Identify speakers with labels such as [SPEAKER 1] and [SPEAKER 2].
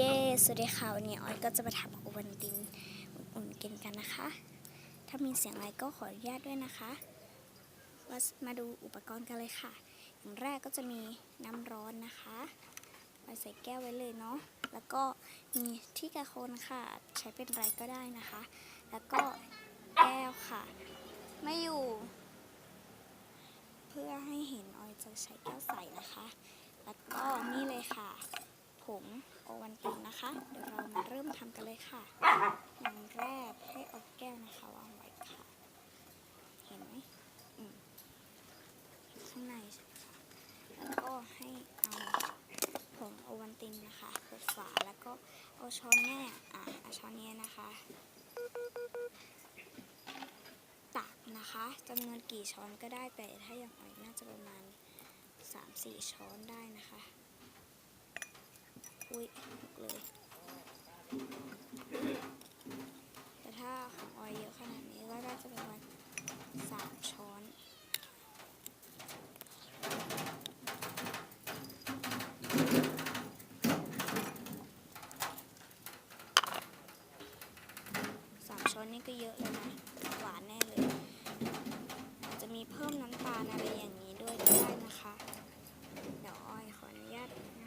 [SPEAKER 1] เย้ สวัสดีค่ะ วันนี้ออยก็จะมาทำโอวันตินอุ่นกินกันนะคะ ถ้ามีเสียงอะไรก็ขออนุญาตด้วยนะคะว่ามาดูอุปกรณ์กันเลยค่ะ อย่างแรกก็จะมีน้ำร้อนนะคะเอาใส่แก้วไว้เลยเนาะ แล้วก็มีที่กระโคนค่ะ ใช้เป็นอะไรก็ได้นะคะ แล้วก็แก้วค่ะ ไม่อยู่ เพื่อให้เห็นออยจะใช้แก้วใส่นะคะ แล้วก็นี่เลยค่ะ ผงโอ วันตินนะคะ เดี๋ยวเรามาเริ่มทำกันเลยค่ะอย่างแรกให้เอาแก้วนะคะวางไว้ค่ะ เห็นไหมอืมข้างในใช่ไหมคะแล้วก็ให้เอาผงโอวันตินนะคะเปิดฝาแล้วก็เอาช้อนแม่อะเอาช้อนเนี้ยนะคะตักนะคะจำนวนกี่ช้อนก็ได้แต่ถ้าอย่างอ่อยน่าจะประมาณ3-4 ช้อนได้นะคะ เลยแต่ถ้าของออยเยอะขนาดนี้ก็น่าจะประมาณสามช้อนสามช้อนนี่ก็เยอะแล้วนะหวานแน่เลย